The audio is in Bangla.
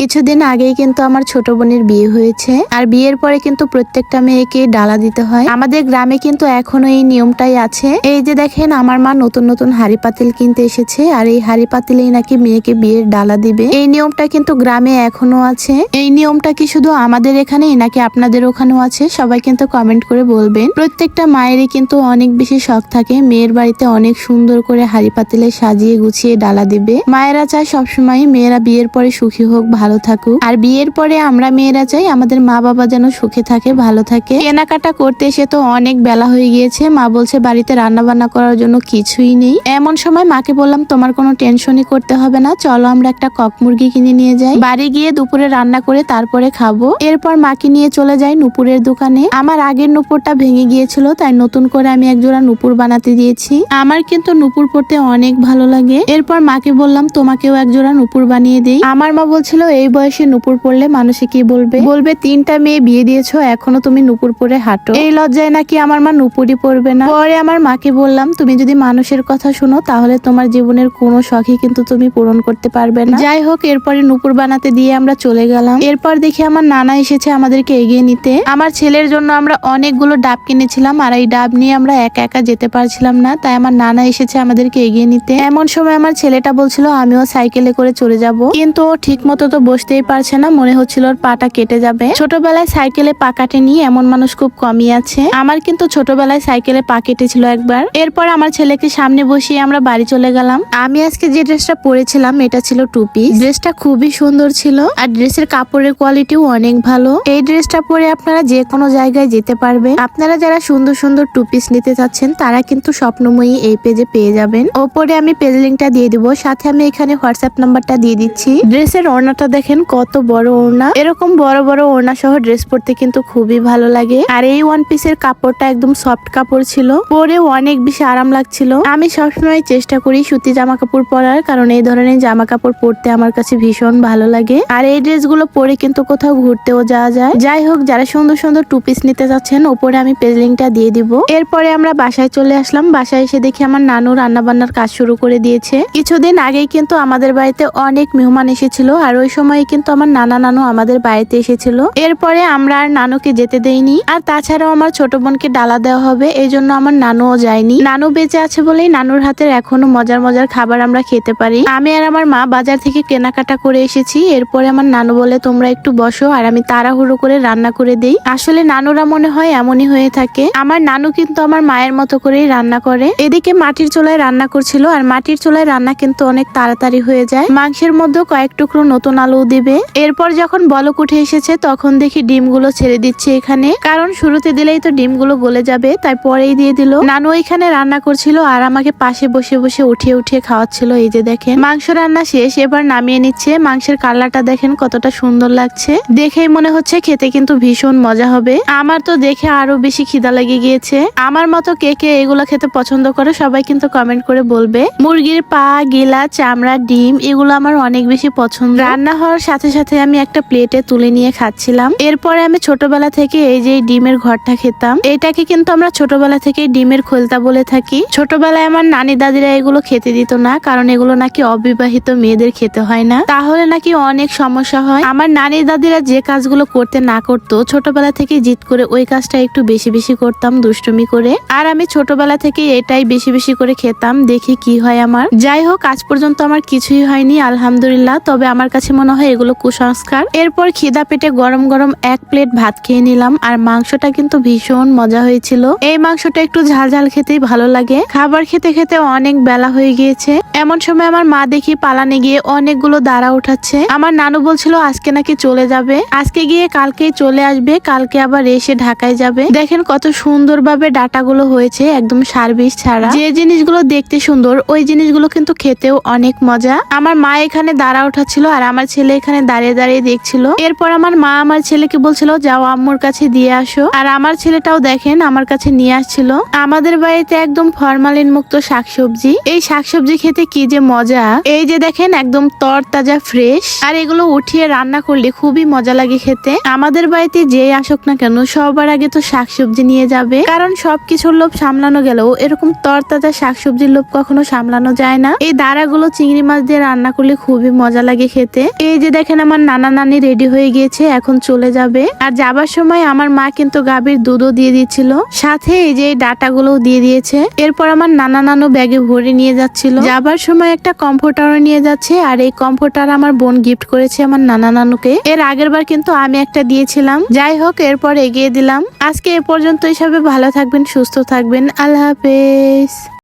কিছুদিন আগেই কিন্তু আমার ছোট বোনের বিয়ে হয়েছে। আর বিয়ের পরে কিন্তু প্রত্যেকটা মেয়েকে ডালা দিতে হয়। আমাদের গ্রামে কিন্তু এখনও এই নিয়মটাই আছে। এই যে দেখেন, আমার মা নতুন নতুন হাড়ি পাতিল কিনতে এসেছে। আর এই হাড়ি পাতিলেই নাকি মেয়েকে বিয়ের ডালা দিবে। এই নিয়মটা কিন্তু গ্রামে এখনও আছে। এই নিয়মটা কি শুধু আমাদের এখানেই নাকি আপনাদের ওখানেও আছে? সবাই কিন্তু কমেন্ট করে বলবেন। প্রত্যেকটা মায়েরই কিন্তু অনেক বেশি শখ থাকে। মেয়ের বাড়িতে অনেক সুন্দর করে হাড়ি পাতিলে সাজিয়ে গুছিয়ে ডালা দিবে। মায়েরা চায় সবসময় মেয়েরা বিয়ের পরে সুখী হোক, ভালো থাকুক। আর বিয়ের পরে আমরা মেয়েরা চাই আমাদের মা বাবা যেন সুখে থাকে, ভালো থাকে। কেনাকাটা করতে এসে তো অনেক বেলা হয়ে গিয়েছে। মা বলছে, বাড়িতে রান্না বান্না করার জন্য কিছুই নেই। এমন সময় মাকে বললাম, তোমার কোনো টেনশনই করতে হবে না। চলো আমরা একটা কক মুরগি কিনে নিয়ে যাই। বাড়ি গিয়ে দুপুরে রান্না করে তারপরে খাব। এরপর মাকে নিয়ে চলে যাই নুপুরের দোকানে। আমার আগের নুপুরটা ভেঙে গিয়েছিল, তাই নতুন করে আমি একজোড়া নুপুর বানাতে দিয়েছি। আমার কিন্তু নুপুর পড়তে অনেক ভালো লাগে। এরপর মাকে বললাম, তোমাকেও একজোড়া নুপুর বানিয়ে দিই। আমার মা বলছিল এই বয়সে নুপুর পড়লে মানুষে কি বলবে? বলবে, তিনটা মেয়ে বিয়ে দিয়েছ, এখনও তুমি নুপুর পরে হাঁটো। এই লজ্জায় নাকি আমার মা নুপুরই পড়বে না? পরে আমার মাকে বললাম, তুমি যদি মানুষের কথা শুনো, তাহলে তোমার জীবনের কোনো শখই কিন্তু তুমি পূরণ করতে পারবে না। যাই হোক, এরপরে নুপুর বানাতে দিয়ে আমরা চলে গেলাম। এরপর দেখি আমার নানা এসেছে আমাদেরকে এগিয়ে নিতে। আমার ছেলের জন্য আমরা অনেকগুলো ডাব কিনেছিলাম, আর এই ডাব নিয়ে আমরা একা একা যেতে পারছিলাম না, তাই আমার নানা এসেছে আমাদেরকে এগিয়ে নিতে। এমন সময় আমার ছেলেটা বলছিল, আমিও সাইকেলে করে চলে যাব। কিন্তু ও ঠিক মতো তো বসতেই পারছে না, মনে হচ্ছিল ওর পাটা কেটে যাবে। ছোটবেলায় সাইকেলে পা কাটেনি এমন মানুষ খুব কমই আছে। আমার কিন্তু ছোটবেলায় সাইকেলে পা কেটেছিল একবার। এরপর আমার ছেলেকে সামনে বসিয়ে আমরা বাড়ি চলে গেলাম। আমি আজকে যে ড্রেসটা পরেছিলাম, এটা ছিল টু পিস। ড্রেসটা খুবই সুন্দর ছিল আর ড্রেসের কাপড়ের কোয়ালিটিও অনেক ভালো। এই ড্রেসটা পরে আপনারা যে কোনো জায়গায় যেতে পারবেন। আপনারা যারা সুন্দর সুন্দর টু পিস নিতে চাচ্ছেন, তারা কিন্তু স্বপ্নময়ী এই পেজে পেয়ে যাবেন। ওপরে আমি পেজ লিঙ্কটা দিয়ে দিব, সাথে আমি এখানে হোয়াটসঅ্যাপ নাম্বারটা দিয়ে দিচ্ছি। ড্রেসের ওড়নাটা দেখেন কত বড় ওড়না। এরকম বড় বড় ওড়না সহ ড্রেস পরতে কিন্তু খুবই ভালো লাগে। আর এই ওয়ান পিসের কাপড়টা একদম সফট কাপড় ছিল। পরেও অনেক বেশি আরাম লাগছিল। আমি সবসময় চেষ্টা করি সুতি জামা কাপড় পরার, কারণ এই ধরনের জামা কাপড় পরতে আমার কাছে ভীষণ ভালো লাগে। আর এই ড্রেসগুলো পরে কিন্তু কোথাও ঘুরতেও যাওয়া যায়। যাই হোক, যারা সুন্দর সুন্দর টু পিস নিতে যাচ্ছেন ওপরে আমি পেজ লিঙ্কটা দিয়ে দিব। এরপরে আমরা বাসায় চলে আসলাম। বাসায় এসে দেখি আমার নানু রান্না বান্নার কাজ শুরু করে দিয়েছে। কিছুদিন আগেই কিন্তু আমাদের বাড়িতে অনেক মেহমান এসেছিল, আর ওই সময় কিন্তু আমার নানা নানু আমাদের বাড়িতে এসেছিল। এরপরে আমরা আর নানুকে যেতে দেইনি। আর তাছাড়াও আমার ছোট বোনকে ডালা দেওয়া হবে এই জন্য আমার নানুও যায়নি। নানু বেঁচে আছে বলেই নানুর হাতের এখনও মজার মজার খাবার আমরা খেতে পারি। আমি আর আমার মা বাজার থেকে কেনাকাটা করে এসেছি। এরপরে আমার নানু বলে, তোমরা একটু বসো আর আমি তাড়াহুড়ো করে রান্না করে দেই। আসলে নানুরা মনে হয় এমনই হয়ে থাকে। আমার নানু কিন্তু আমার মায়ের মতো করেই রান্না করে। এদিকে মাটির চুলায় রান্না করছিল, আর মাটির চুলায় রান্না কিন্তু অনেক তাড়াতাড়ি হয়ে যায়। মাংসের মধ্যেও কয়েক টুকরো নতুন আলু দিবে। এরপর যখন বলক উঠে এসেছে, তখন দেখি ডিমগুলো ছেড়ে দিচ্ছে এখানে। কারণ শুরুতে দিলেই তো ডিমগুলো গলে যাবে, তাই পরেই দিয়ে দিল। নানু এখানে রান্না করছিল আর আমাকে পাশে বসে বসে উঠিয়ে উঠিয়ে খাওয়াচ্ছিল। এই যে দেখেন, মাংস রান্না শেষ, এবার নামিয়ে নিচ্ছে। মাংসের কালারটা দেখেন কতটা সুন্দর লাগছে। দেখেই মনে হচ্ছে খেতে কিন্তু ভীষণ মজা হবে। আমার তো দেখে আরও বেশি খিদা লেগে গিয়েছে। আমার মতো কে কে এগুলো খেতে পছন্দ করে সবাই কিন্তু কমেন্ট করে বলবে। মুরগির পা, গিলা, চামড়া, ডিম, এগুলো আমার অনেক বেশি পছন্দ। রান্না হওয়ার সাথে সাথে আমি একটা প্লেটে তুলে নিয়ে খাচ্ছিলাম। এরপরে আমি ছোটবেলা থেকে এই যে ডিমের ঘরটা খেতাম, এটাকে কিন্তু আমরা ছোটবেলা থেকে ডিমের খোলতা বলে থাকি। ছোটবেলায় আমার নানি দাদিরা এগুলো খেতে দিত না, কারণ এগুলো নাকি অবিবাহিত মেয়েদের খেতে হয় না। তাহলে নাকি অনেক সমস্যা হয়। আমার নানি দাদিরা যে কাজগুলো করতে না করতো, ছোটবেলা থেকে জিত করে ওই কাজটা একটু বেশি বেশি করতাম দুষ্টুমি করে। আর আমি ছোটবেলা থেকে এটাই বেশি বেশি করে খেতাম, দেখি কি হয় আমার। যাই হোক, আজ পর্যন্ত আমার কিছুই হয়নি, আলহামদুলিল্লাহ। তবে আমার কাছে মনে হয়, এগুলো কুসংস্কার। এরপর খিদা পেটে গরম গরম এক প্লেট ভাত খেয়ে নিলাম, আর মাংসটা কিন্তু ভীষণ মজা হয়েছিল। এই মাংসটা একটু ঝাল ঝাল খেতেই ভালো লাগে। খাবার খেতে খেতে অনেক বেলা হয়ে গিয়েছে। এমন সময় আমার মা দেখি পালানে গিয়ে অনেকগুলো দাঁড়া উঠাচ্ছে। আমার নানু বলছিল, আজকে নাকি চলে যাবে। আজকে গিয়ে কালকেই চলে আসবে, কালকে আবার এসে ঢাকায় যাবে। দেখেন কত সুন্দরভাবে ডাটাগুলো হয়েছে, একদম সার্ভিস ছাড়া। যে জিনিসগুলো দেখতে সুন্দর, ওই জিনিসগুলো কিন্তু খেতেও অনেক মজা। আমার মা এখানে দাঁড়া উঠাচ্ছিল, আর আমার ছেলে এখানে দাঁড়িয়ে দাঁড়িয়ে দেখছিল। এরপর আমার মা আমার ছেলেকে বলছিল, যাও আম্মুর কাছে দিয়ে আসো। আর আমার ছেলেটাও দেখেন আমার কাছে নিয়ে আসছিল। আমাদের বাড়িতে একদম ফরমালিন মুক্ত শাকসবজি। এই শাকসবজি খেতে কি যে মজা। এই যে দেখেন একদম তর তাজা ফ্রেশ। আর এগুলো উঠিয়ে রান্না করলে খুবই মজা লাগে খেতে। আমাদের বাড়িতে যে আসুক না কেন, সবার আগে তো শাকসবজি নিয়ে যাবে। কারণ সবকিছুর লোভ সামলানো গেলেও এরকম তর তাজা শাকসবজির লোভ কখনো সামলানো যায় না। এই দাঁড়াগুলো চিংড়ি মাছ দিয়ে রান্না করলে খুবই মজা লাগে খেতে। এই যে দেখেন আমার নানা নানি রেডি হয়ে গিয়েছে, এখন চলে যাবে। আর যাবার সময় আমার মা কিন্তু গাভীর দুধও দিয়ে দিয়েছিল সাথে এই যে ডাটাগুলোও দিয়ে দিয়েছে। এরপর আমার নানা নানু ব্যাগে ভরে নিয়ে যাচ্ছিল। যাবার সময় একটা কম্ফোর্টারও নিয়ে যাচ্ছে, আর এই কম্ফোর্টার আমার বোন গিফট করেছে আমার নানা নানুকে। এর আগের বার কিন্তু আমি একটা দিয়েছিলাম। যাই হোক, এরপর এগিয়ে দিলাম। আজকে এ পর্যন্ত হিসাবে ভালো থাকবেন, সুস্থ থাকবেন। আল্লাহ হাফেজ।